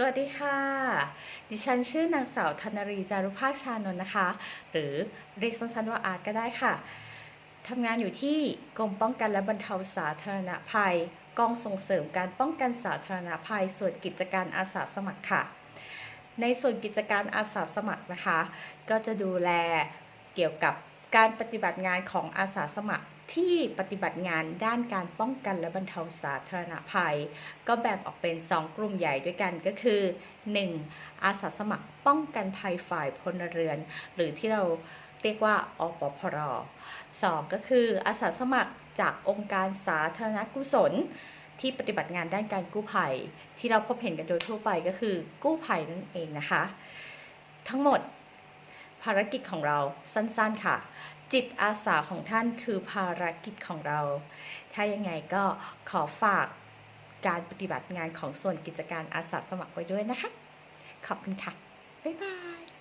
สวัสดีค่ะ ดิฉันชื่อนางสาวธนรีจารุภาคชานนท์นะคะ หรือเรียกสั้นๆว่าอาร์ตก็ได้ค่ะ ทำงานอยู่ที่กรมป้องกันและบรรเทาสาธารณภัย กองส่งเสริมการป้องกันสาธารณภัย ส่วนกิจการอาสาสมัครค่ะ ในส่วนกิจการอาสาสมัครนะคะ ก็จะดูแลเกี่ยวกับ การปฏิบัติงานของอาสาสมัครที่ปฏิบัติงานด้านการป้องกันและบรรเทาสาธารณภัย ก็แบ่งออกเป็น 2 กลุ่มใหญ่ด้วยกันก็คือ 1. อาสาสมัครป้องกันภัยฝ่ายพลเรือน หรือที่เราเรียกว่าอปพร 2. ก็คืออาสาสมัครจากองค์การสาธารณกุศล ที่ปฏิบัติงานด้านการกู้ภัย ที่เราพบเห็นกันโดยทั่วไปก็คือกู้ภัยนั่นเองนะคะ ทั้งหมด ภารกิจของเราสั้นๆค่ะ จิตอาสาของท่านคือภารกิจของเรา ถ้ายังไงก็ขอฝากการปฏิบัติงานของส่วนกิจการอาสาสมัครไว้ด้วยนะคะ ขอบคุณค่ะ บ๊ายบาย